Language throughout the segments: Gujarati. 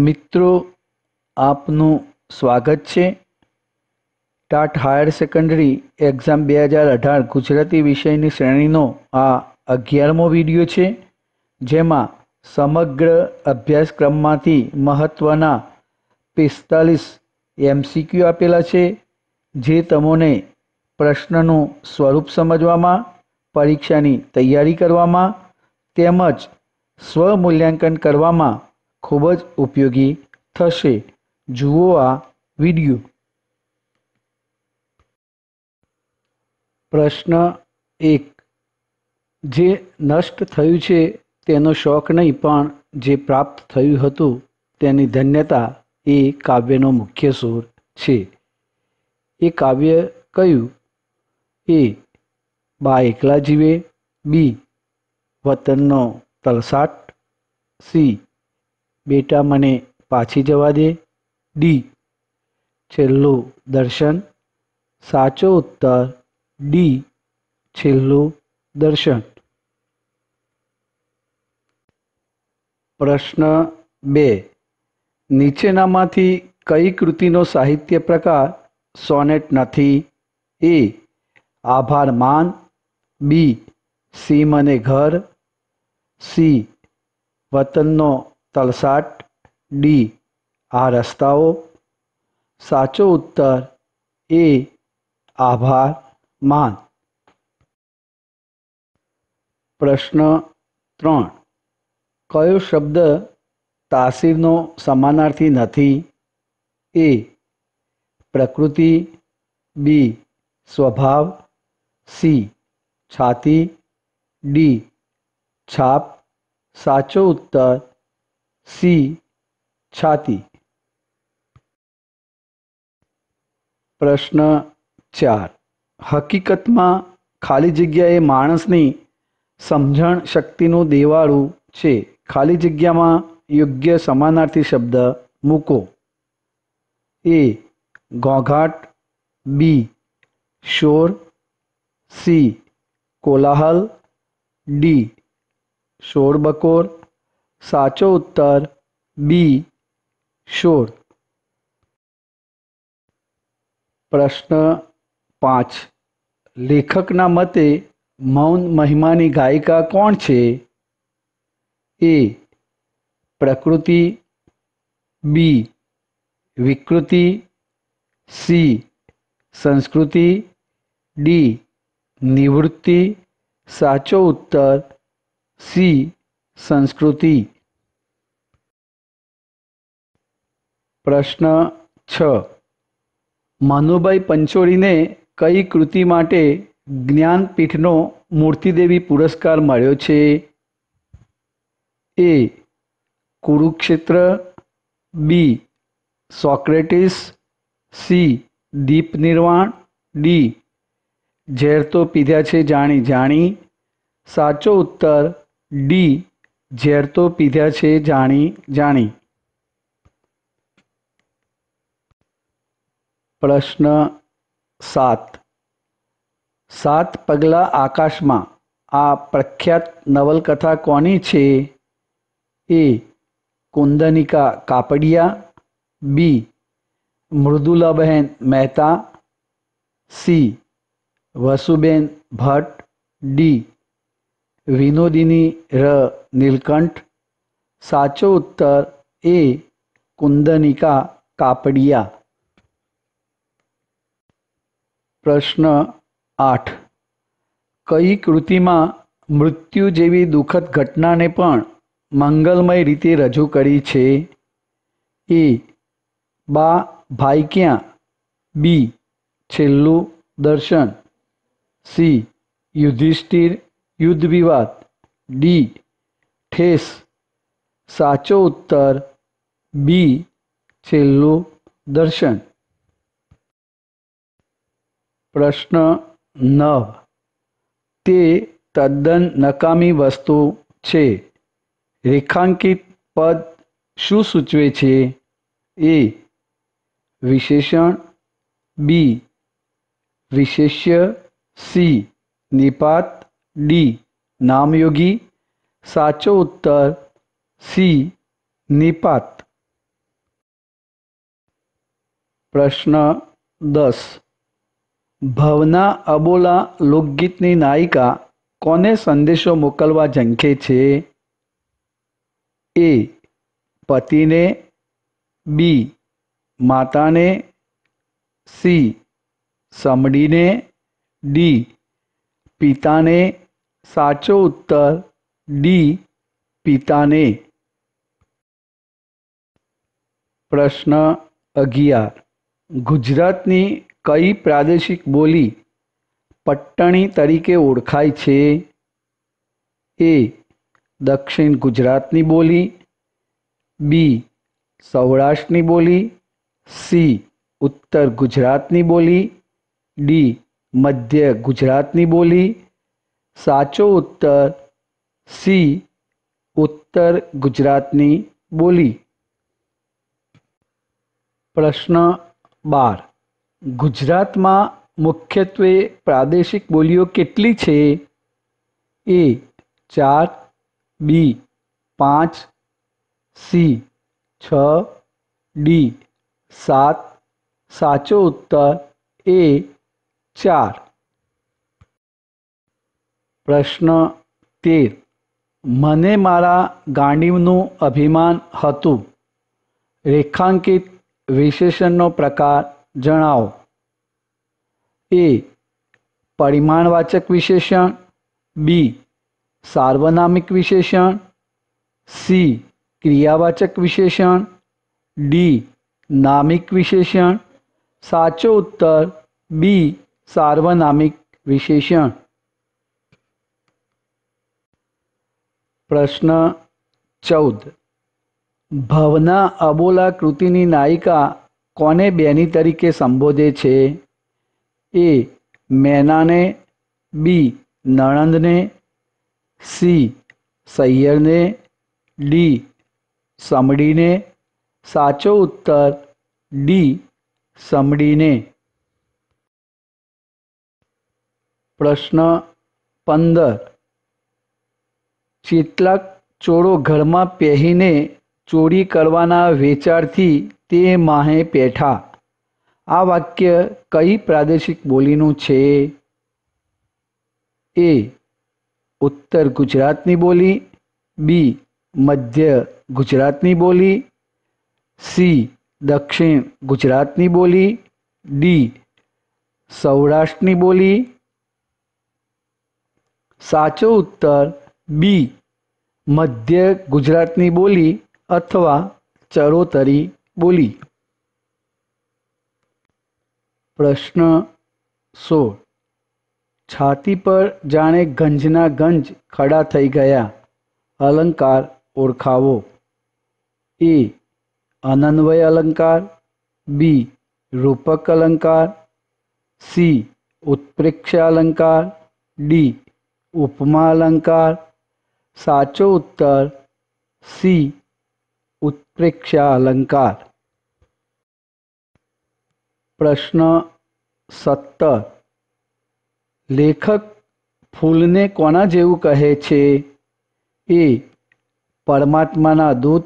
મિત્રો, આપનું સ્વાગત છે. ટાટ હાયર સેકન્ડરી એક્ઝામ બે હજાર અઢાર ગુજરાતી વિષયની શ્રેણીનો આ અગિયારમો વીડિયો છે, જેમાં સમગ્ર અભ્યાસક્રમમાંથી મહત્ત્વના પિસ્તાલીસ એમસીક્યુ આપેલા છે, જે તમને પ્રશ્નનું સ્વરૂપ સમજવામાં, પરીક્ષાની તૈયારી કરવામાં, તેમજ સ્વમૂલ્યાંકન કરવામાં ખૂબ જ ઉપયોગી થશે. જુઓ આ વિડિયો. પ્રશ્ન એક. જે નષ્ટ થયું છે તેનો શોખ નહીં, પણ જે પ્રાપ્ત થયું હતું તેની ધન્યતા એ કાવ્યનો મુખ્ય સૂર છે. એ કાવ્ય કયું? એ. બા એકલા જીવે. બી. વતનનો તલસાટ. સી. બેટા મને પાછી જવા દે. ડી છેલ્લું દર્શન. સાચો ઉત્તર. ડી છેલ્લું દર્શન. પ્રશ્ન બે. નીચેનામાંથી કઈ કૃતિનો સાહિત્ય પ્રકાર સોનેટ નથી? એ આભાર માન. બી સીમ અને ઘર. સી વતનનો તલસાટ, ડી. આ રસ્તાઓ. સાચો ઉત્તર, એ. આભાર, માન. પ્રશ્ન ત્રણ. કયો શબ્દ તાસીરનો સમાનાર્થી નથી? એ. પ્રકૃતિ. બી. સ્વભાવ. સી. છાતી. ડી. છાપ. સાચો ઉત્તર સી, છાતી. પ્રશ્ન ચાર. હકીકતમાં ખાલી જગ્યા એ માણસની સમજણ શક્તિનું દેવાળું છે. ખાલી જગ્યામાં યોગ્ય સમાનાર્થી શબ્દ મૂકો. એ, ઘોંઘાટ. બી, શોર. સી, કોલાહલ. ડી, શોરબકોર. સાચો ઉત્તર બી શોર પ્રશ્ન પાંચ લેખકના મતે મૌન મહિમાની ગાયિકા કોણ છે એ પ્રકૃતિ બી વિકૃતિ સી સંસ્કૃતિ ડી નિવૃત્તિ સાચો ઉત્તર સી સંસ્કૃતિ. પ્રશ્ન છ. માનુભાઈ પંચોળીને કઈ કૃતિ માટે જ્ઞાનપીઠનો મૂર્તિદેવી પુરસ્કાર મળ્યો છે? A. Kurukshetra. B. Socrates. C. Deep Nirvan. D. ઝેર તો પીધા છે જાણી જાણી. સાચો ઉત્તર. ડી. ઝેર તો પીધા છે જાણી જાણી. પ્રશ્ન સાત. સાત પગલા આકાશમાં. આ પ્રખ્યાત નવલકથા કોની છે? A Kundanika Kapadia, B Mridulaben Mehta, C Vasuben Bhatt, D Vinodini ર નીલકંઠ, સાચો ઉત્તર એ કુંદનિકા કાપડિયા. પ્રશ્ન આઠ. કઈ કૃતિમાં મૃત્યુ જેવી દુઃખદ ઘટનાને પણ મંગલમય રીતે રજૂ કરી છે? એ. બા ભાઈ ક્યાં? બી. છેલ્લું દર્શન. સી. યુધિષ્ઠિર યુદ્ધ વિવાદ ડી ઠેસ સાચો ઉત્તર બી છેલ્લું દર્શન પ્રશ્ન નવ તે તદ્દન નકામી વસ્તુ છે રેખાંકિત પદ શું સૂચવે છે એ વિશેષણ બી વિશેષ્ય સી નિપાત ડી. નામયોગી. સાચો ઉત્તર સી. નિપાત. પ્રશ્ન દસ. ભવના અબોલા લોકગીતની નાયિકા કોને સંદેશો મોકલવા ઝંખે છે? એ. પતિને. બી. માતાને. સી. સમડીને. ડી. પિતાને સાચો ઉત્તર ડી પિતાને પ્રશ્ન અગિયાર ગુજરાતની કઈ પ્રાદેશિક બોલી પટ્ટણી તરીકે ઓળખાય છે એ દક્ષિણ ગુજરાતની બોલી બી સૌરાષ્ટ્રની બોલી સી ઉત્તર ગુજરાતની બોલી ડી મધ્ય ગુજરાતની બોલી, સાચો ઉત્તર, સી, ઉત્તર ગુજરાતની બોલી. પ્રશ્ન બાર. ગુજરાતમાં મુખ્યત્વે પ્રાદેશિક બોલીઓ કેટલી છે? એ, ચાર, બી, પાંચ, સી, છ, ડી, સાત, સાચો ઉત્તર, એ ચાર. પ્રશ્ન તેર. મને મારા ગાંડીવનું અભિમાન હતું. રેખાંકિત વિશેષણનો પ્રકાર જણાવો. એ. પરિમાણવાચક વિશેષણ. બી. સાર્વનામિક વિશેષણ. સી. ક્રિયાવાચક વિશેષણ. ડી. નામિક વિશેષણ. સાચો ઉત્તર. બી. સાર્વનામિક વિશેષણ. પ્રશ્ન ચૌદ. ભવના અબોલા કૃતિની નાયિકા કોને બેની તરીકે સંબોધે છે? એ મેનાને, બી નણંદને, સી સૈયરને ડી સમડીને. સાચો ઉત્તર, ડી સમડીને. પ્રશ્ન પંદર. કેટલાક ચોરો ઘરમાં પહેરીને ચોરી કરવાના વેચારથી તે માહે પેઠા આ વાક્ય કઈ પ્રાદેશિક બોલીનું છે? એ. ઉત્તર ગુજરાતની બોલી. બી. મધ્ય ગુજરાતની બોલી. સી. દક્ષિણ ગુજરાતની બોલી. ડી. સૌરાષ્ટ્રની બોલી. સાચો ઉત્તર બી, મધ્ય ગુજરાતની બોલી અથવા ચરોતરી બોલી. પ્રશ્ન સોળ. છાતી પર જાણે ગંજના ગંજ ખડા થઈ ગયા. અલંકાર ઓળખાવો. એ, અનન્વય અલંકાર. બી, રૂપક અલંકાર. સી, ઉત્પ્રેક્ષા અલંકાર. ડી ઉપમા અલંકાર, સાચો ઉત્તર, સી, ઉત્પ્રેક્ષા અલંકાર. પ્રશ્ન સત્તર. લેખક ફૂલને કોના જેવું કહે છે? એ, પરમાત્માના દૂત.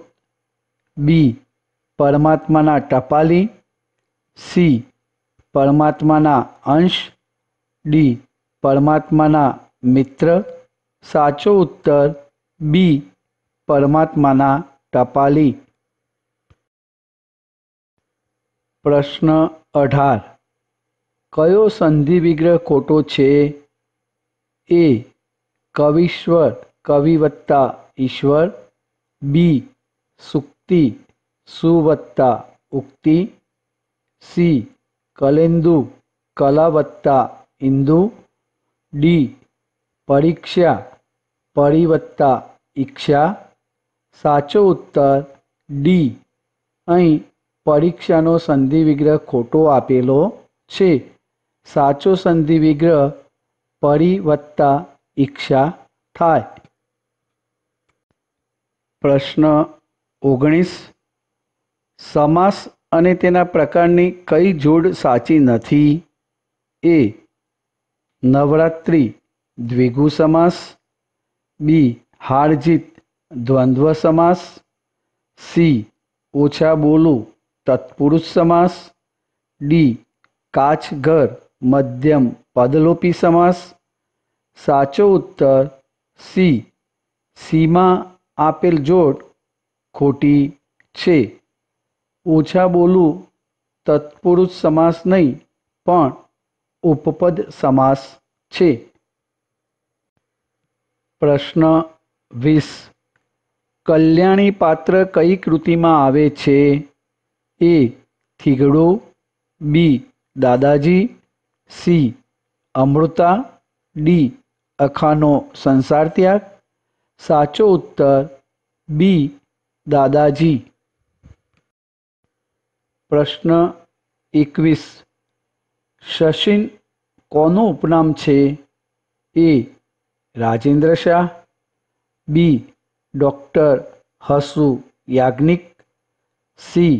બી, પરમાત્માના ટપાલી. સી, પરમાત્માના અંશ. ડી, પરમાત્માના મિત્ર, સાચો ઉત્તર બી, પરમાત્માના ટપાલી. પ્રશ્ન અઢાર. કયો સંધિ વિગ્રહ ખોટો છે? એ, કવિશ્વર કવિ વત્તા ઈશ્વર. બી, સુક્તિ સુ વત્તા ઉક્તિ. સી, કલેન્દુ કલા વત્તા ઇન્દુ ડી પરીક્ષા પરી વત્તા ઈક્ષા સાચો ઉત્તર ડી અહીં પરીક્ષાનો સંધિ વિગ્રહ ખોટો આપેલો છે. સાચો સંધિ વિગ્રહ પરી વત્તા ઈક્ષા થાય. પ્રશ્ન ઓગણીસ. સમાસ અને તેના પ્રકારની કઈ જોડ સાચી નથી? એ. નવરાત્રિ દ્વિગુ સમાસ, બી, હારજીત દ્વંદ્વ સમાસ, સી, ઓછા બોલું તત્પુરુષ સમાસ, ડી, કાચ ઘર મધ્યમ પદલોપી સમાસ, સાચો ઉત્તર, સી, સીમાં આપેલ જોડ ખોટી છે. ઓછા બોલું તત્પુરુષ સમાસ નહીં, પણ ઉપપદ સમાસ છે. પ્રશ્ન વીસ. કલ્યાણી પાત્ર કઈ કૃતિમાં આવે છે? એ. થીગડો. બી. દાદાજી. સી. અમૃતા. ડી. અખાનો સંસાર ત્યાગ. સાચો ઉત્તર. બી. દાદાજી. પ્રશ્ન એકવીસ. શશિન કોનું ઉપનામ છે? A. Rajendra Shah B doctor Hasu Yagnik C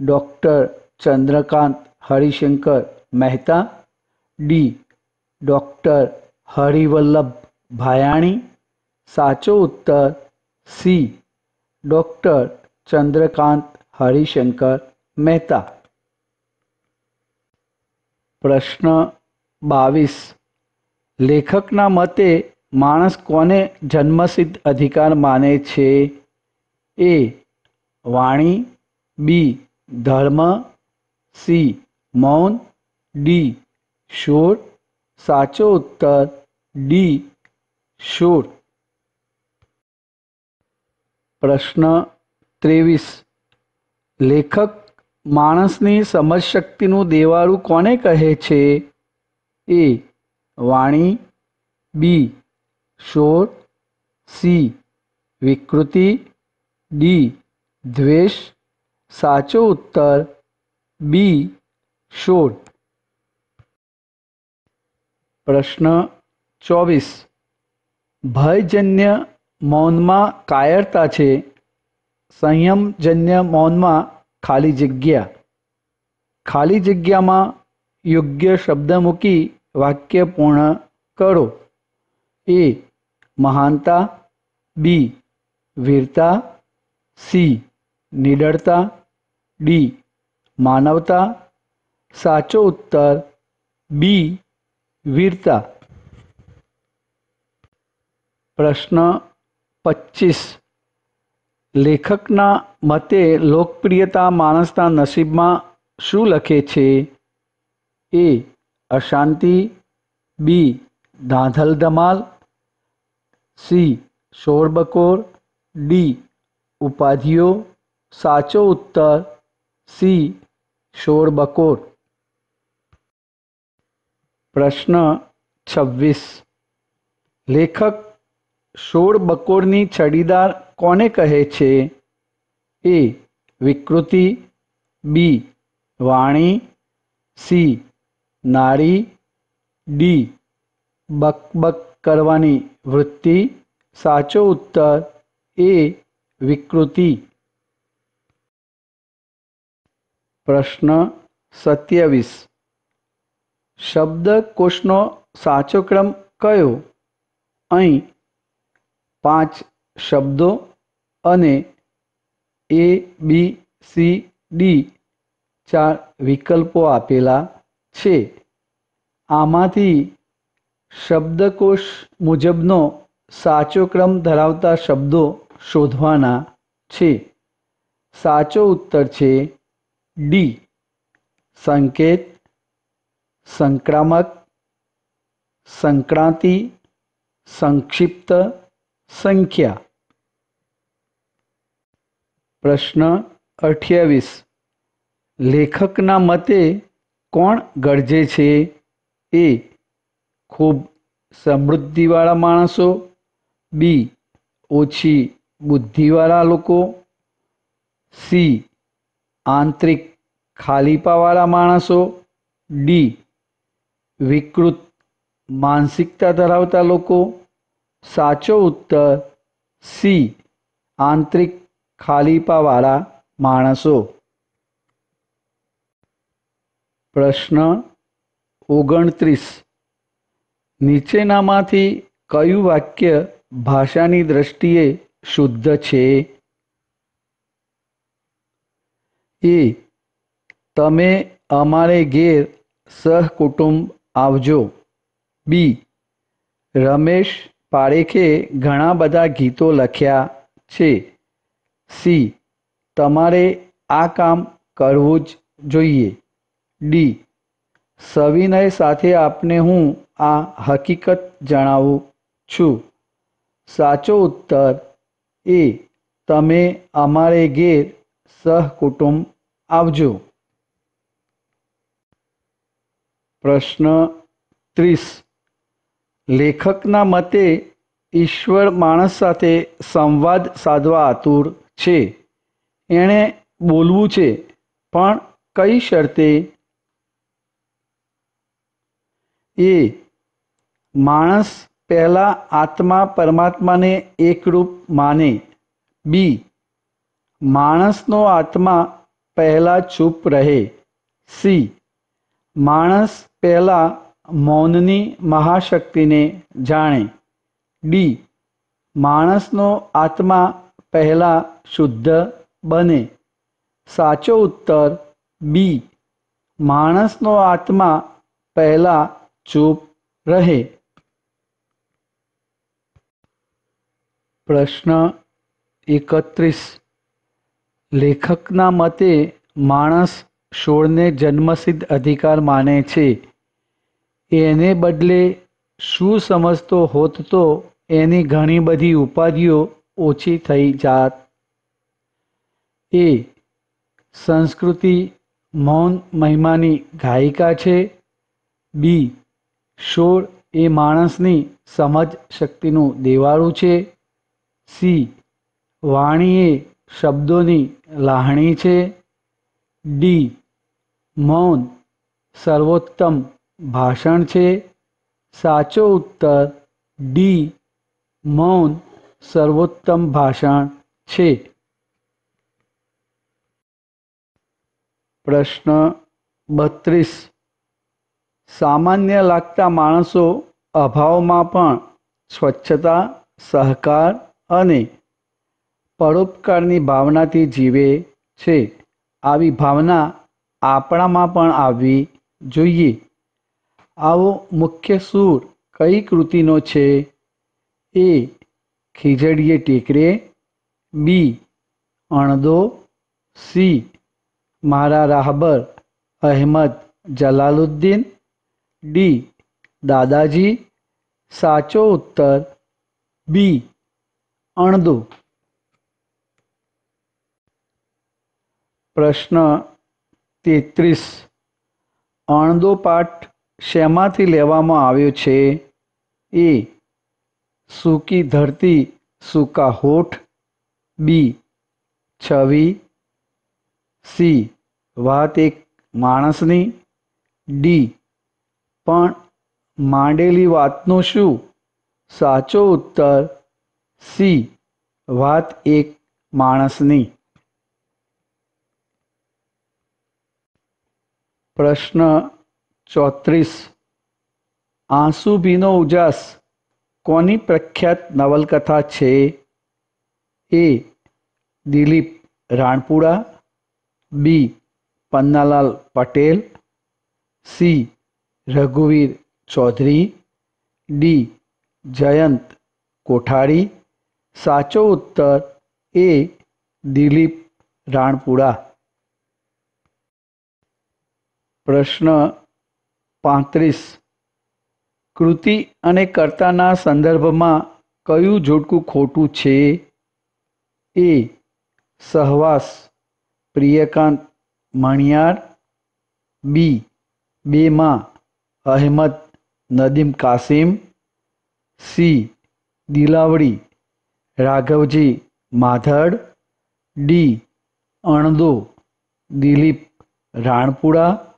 doctor Chandrakant Harishankar Mehta D doctor Harivallabh Bhayani સાચો ઉત્તર સી ડૉક્ટર ચંદ્રકાંત હરિશંકર મહેતા પ્રશ્ન બાવીસ લેખકના મતે, માણસ કોને જન્મસિદ્ધ અધિકાર માને છે? એ વાણી, બી ધર્મ, સી મૌન, ડી શોર, સાચો ઉત્તર, ડી શોર. પ્રશ્ન ત્રેવીસ. લેખક માણસની સમજશક્તિનું દેવાળું કોને કહે છે? એ વાણી, બી શોર સી, વિકૃતિ, ડી, દ્વેષ, સાચો ઉત્તર, બી શોર પ્રશ્ન ચોવીસ. ભયજન્ય મૌનમાં કાયરતા છે. સંયમજન્ય મૌનમાં ખાલી જગ્યા. ખાલી જગ્યામાં યોગ્ય શબ્દ મૂકી વાક્ય પૂર્ણ કરો. એ મહાનતા, બી વીરતા, સી નિડરતા, ડી માનવતા, સાચો ઉત્તર, બી વીરતા. પ્રશ્ન પચીસ. લેખકના મતે લોકપ્રિયતા માણસના નસીબમાં શું લખે છે? એ અશાંતિ બી ધાંધલ ધમાલ સી શોરબકોર ડી ઉપાધિઓ સાચો ઉત્તર સી શોરબકોર પ્રશ્ન છવ્વીસ લેખક શોળ બકોરની છડીદાર કોને કહે છે એ વિકૃતિ બી વાણી સી નારી ડી. બકબક કરવાની વૃત્તિ. સાચો ઉત્તર એ વિકૃતિ. પ્રશ્ન સત્યાવીસ. શબ્દકોશનો સાચો ક્રમ કયો? અહીં પાંચ શબ્દો અને એ, બી, સી, ડી ચાર વિકલ્પો આપેલા છે. આમાંથી શબ્દકોશ મુજબનો સાચો ક્રમ ધરાવતા શબ્દો શોધવાના છે. સાચો ઉત્તર છે ડી સંકેત, સંક્રામક, સંક્રાંતિ, સંક્ષિપ્ત સંખ્યા. પ્રશ્ન અઠ્યાવીસ. લેખકના મતે કોણ ગરજે છે? એ ખૂબ સમૃદ્ધિવાળા માણસો, બી ઓછી બુદ્ધિવાળા લોકો, સી આંતરિક ખાલીપાવાળા માણસો, ડી વિકૃત માનસિકતા ધરાવતા લોકો. સાચો ઉત્તર, સી આંતરિક ખાલીપાવાળા માણસો. પ્રશ્ન ઓગણત્રીસ. નીચેનામાંથી કયું વાક્ય ભાષાની દ્રષ્ટિએ શુદ્ધ છે? એ, તમે અમારે ઘેર સહકુટુંબ આવજો. બી, રમેશ પારેખે ઘણા બધા ગીતો લખ્યા છે. સી, તમારે આ કામ કરવું જ જોઈએ. ડી સવિનય સાથે આપને હું આ હકીકત જણાવું છું. સાચો ઉત્તર, એ તમે અમારે ઘેર સહકુટુંબ આવજો. પ્રશ્ન ત્રીસ. લેખકના મતે ઈશ્વર માણસ સાથે સંવાદ સાધવા આતુર છે. એણે બોલવું છે, પણ કઈ શરતે એ માણસ પહેલાં આત્મા પરમાત્માને એકરૂપ માને. બી, માણસનો આત્મા પહેલાં ચૂપ રહે. સી, માણસ પહેલાં મૌનની મહાશક્તિને જાણે. ડી, માણસનો આત્મા પહેલાં શુદ્ધ બને. સાચો ઉત્તર, બી, માણસનો આત્મા પહેલાં ચૂપ રહે. પ્રશ્ન એકત્રીસ. લેખકના મતે માણસ છોડને જન્મસિદ્ધ અધિકાર માને છે. એને બદલે શું સમજતો હોત તો એની ઘણી બધી ઉપાધિઓ ઓછી થઈ જાત. એ. સંસ્કૃતિ મૌન મહિમાની ગાયિકા છે. બી. શોર એ માણસની સમજ શક્તિનું દેવાળું છે. સી. વાણી એ શબ્દોની લાહણી છે. ડી. મૌન સર્વોત્તમ ભાષણ છે. સાચો ઉત્તર ડી. મૌન સર્વોત્તમ ભાષણ છે. પ્રશ્ન બત્રીસ. સામાન્ય લાગતા માણસો અભાવમાં પણ સ્વચ્છતા, સહકાર અને પરોપકારની ભાવનાથી જીવે છે. આવી ભાવના આપણામાં પણ આવવી જોઈએ. આવો મુખ્ય સૂર કઈ કૃતિનો છે? એ ખીજડીએ ટેકરે, બી અણદો, સી મારા રાહબર અહેમદ જલાલુદ્દીન ડી. દાદાજી, સાચો ઉત્તર બી. અણદો. પ્રશ્ન તેત્રીસ. અણદો પાઠ શેમાંથી લેવામાં આવ્યો છે? એ. સૂકી ધરતી, સૂકા હોઠ. બી. છવી. સી. વાત એક માણસની. ડી. પણ માંડેલી વાતનું શું? સાચો ઉત્તર, સી, વાત એક માણસની. પ્રશ્ન ચોત્રીસ. આંસુ ભીનો ઉજાસ કોની પ્રખ્યાત નવલકથા છે? A, Dilip Ranpura, B, Pannalal Patel, C રઘુવીર Chaudhari, D. Jayant Kothari, સાચો ઉત્તર એ. દિલીપ રાણપુરા. પ્રશ્ન પાંત્રીસ. કૃતિ અને કર્તાના સંદર્ભમાં કયું જોડકું ખોટું છે? એ. સહવાસ, પ્રિયકાંત મણિયાર. બી. બેમાં અહેમદ, નદીમ કાસિમ, સી, દિલાવડી, રાઘવજી, માધડ, ડી, અણદો, દિલીપ, રાણપુરા,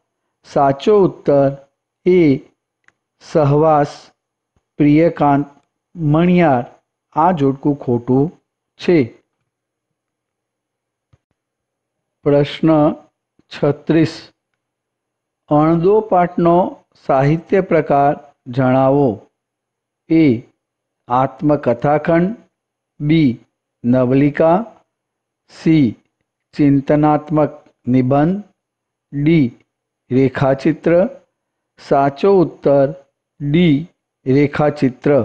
સાચો ઉત્તર, એ, સહવાસ, પ્રિયકાંત, મણિયાર, આ જોડકું ખોટું છે. પ્રશ્ન છત્રીસ. અણદો પાઠનો સાહિત્ય પ્રકાર જણાવો. એ આત્મકથાખંડ, બી નવલિકા, સી ચિંતનાત્મક નિબંધ, ડી રેખાચિત્ર, સાચો ઉત્તર, ડી રેખાચિત્ર.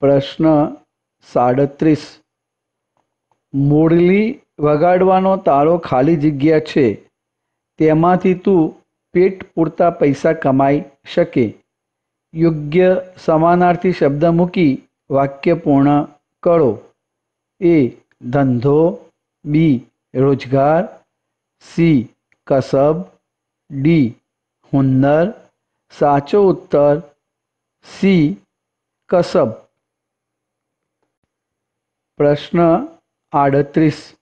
પ્રશ્ન સાડત્રીસ. મુરલી વગાડવાનો તારો ખાલી જગ્યા છે. તેમાંથી તું પેટ પૂરતા પૈસા કમાઈ શકે. યોગ્ય સમાનાર્થી શબ્દ મૂકી વાક્ય પૂર્ણ કરો. એ. ધંધો. બી. રોજગાર. સી. કસબ. ડી. હુન્નર. સાચો ઉત્તર. સી. કસબ. પ્રશ્ન આડત્રીસ.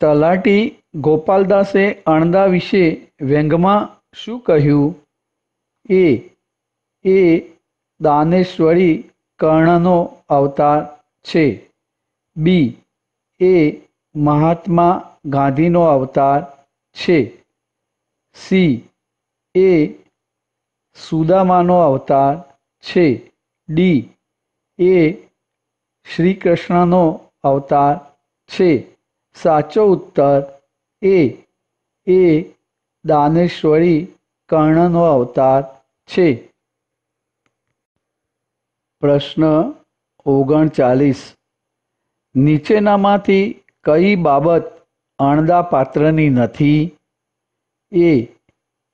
તલાટી ગોપાલદાસે અણદા વિશે વ્યંગમાં શું કહ્યું? એ એ દાનેશ્વરી કર્ણનો અવતાર છે. બી, એ મહાત્મા ગાંધીનો અવતાર છે. સી, એ સુદામાનો અવતાર છે. ડી, એ શ્રી કૃષ્ણનો અવતાર છે. સાચો ઉત્તર એ એ દાનેશ્વરી કર્ણનો અવતાર છે. પ્રશ્ન ઓગણચાલીસ. નીચેનામાંથી કઈ બાબત અણદા પાત્રની નથી? એ,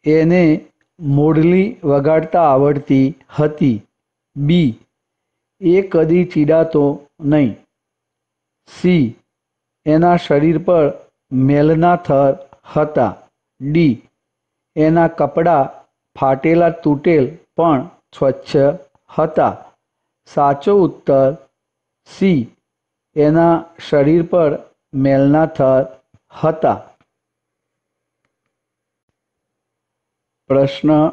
એને મોડલી વગાડતા આવડતી હતી. બી, એ કદી ચીડાતો નહીં. સી, એના શરીર પર મેલના થર હતા. ડી એના કપડાં ફાટેલા તૂટેલ પણ સ્વચ્છ હતા. સાચો ઉત્તર સી એના શરીર પર મેલના થર હતા. પ્રશ્ન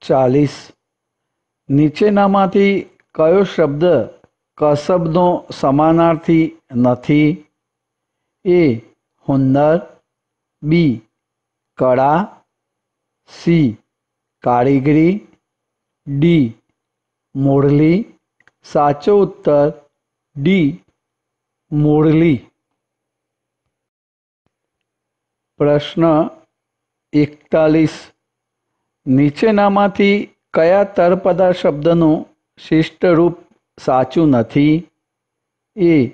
ચાલીસ. નીચેનામાંથી કયો શબ્દ કસબનો સમાનાર્થી નથી? એ હુન્નર બી, કળા, સી, કારીગરી, ડી, મોરલી, સાચો ઉત્તર, ડી, મોરલી. પ્રશ્ન એકતાલીસ. નીચેનામાંથી કયા તરપદા શબ્દનું શિષ્ટ રૂપ સાચું નથી? એ,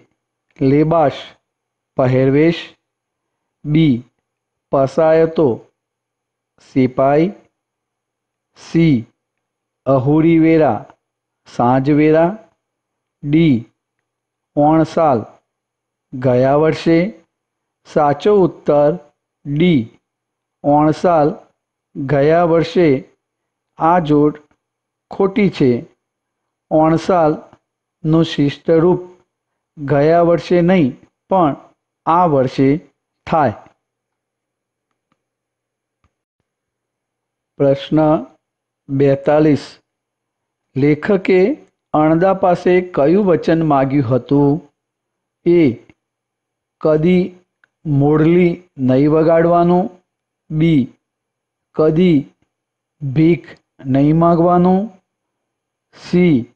લેબાશ, પહેરવેશ બી પસાયતો સિપાઈ. સી અહુરીવેરા, સાંજવેરા. ડી ઓણસાલ, ગયા વર્ષે. સાચો ઉત્તર ડી ઓણસાલ, ગયા વર્ષે. આ જોડ ખોટી છે. ઓણસાલનું શિષ્ટરૂપ ગયા વર્ષે નહીં, પણ આ વર્ષે થાય. પ્રશ્ન બેતાલીસ. લેખકે અણદા પાસે કયું વચન માગ્યું હતું? એ. કદી મોડલી નહીં વગાડવાનું. બી. કદી ભીખ નહીં માગવાનું. સી.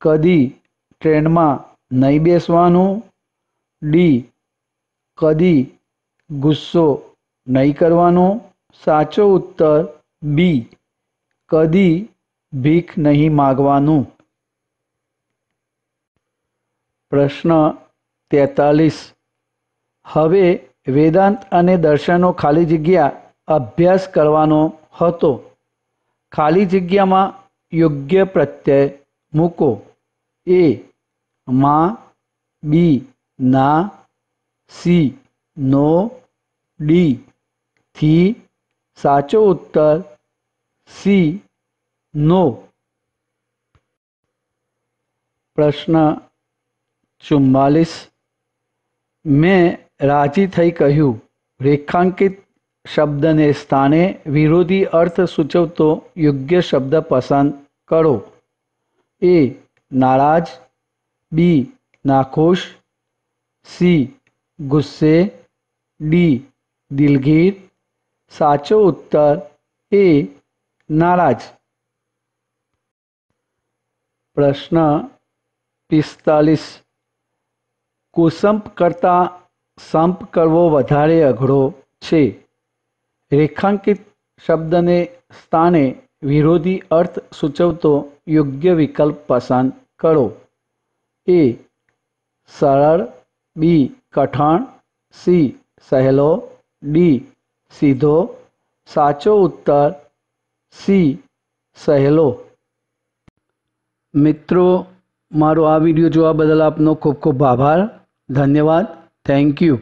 કદી ટ્રેનમાં નહીં બેસવાનું. ડી. કદી ગુસ્સો નહીં કરવાનો. સાચો ઉત્તર બી, કદી ભીખ નહીં માગવાનું. પ્રશ્ન તેતાલીસ. હવે વેદાંત અને દર્શનનો ખાલી જગ્યા અભ્યાસ કરવાનો હતો. ખાલી જગ્યામાં યોગ્ય પ્રત્યય મૂકો. એ, માં, બી, ના, સી નો ડી થી સાચો ઉત્તર સી નો પ્રશ્ન ચુમ્માલીસ મેં રાજી થઈ કહ્યું રેખાંકિત શબ્દને સ્થાને વિરોધી અર્થ સૂચવતો યોગ્ય શબ્દ પસંદ કરો એ નારાજ બી નાખુશ સી ગુસ્સે ડી. દિલગીર. સાચો ઉત્તર એ નારાજ. પ્રશ્ન પિસ્તાલીસ. કુસંપ કરતાં સંપ કરવો વધારે અઘરો છે. રેખાંકિત શબ્દને સ્થાને વિરોધી અર્થ સૂચવતો યોગ્ય વિકલ્પ પસંદ કરો. એ સરળ, બી, કઠણ, સી સહેલો ડી સીધો સાચો ઉત્તર સી સહેલો મિત્રો મારો આ વીડિયો જોવા બદલ આપનો ખૂબ ખૂબ આભાર ધન્યવાદ થેન્ક યુ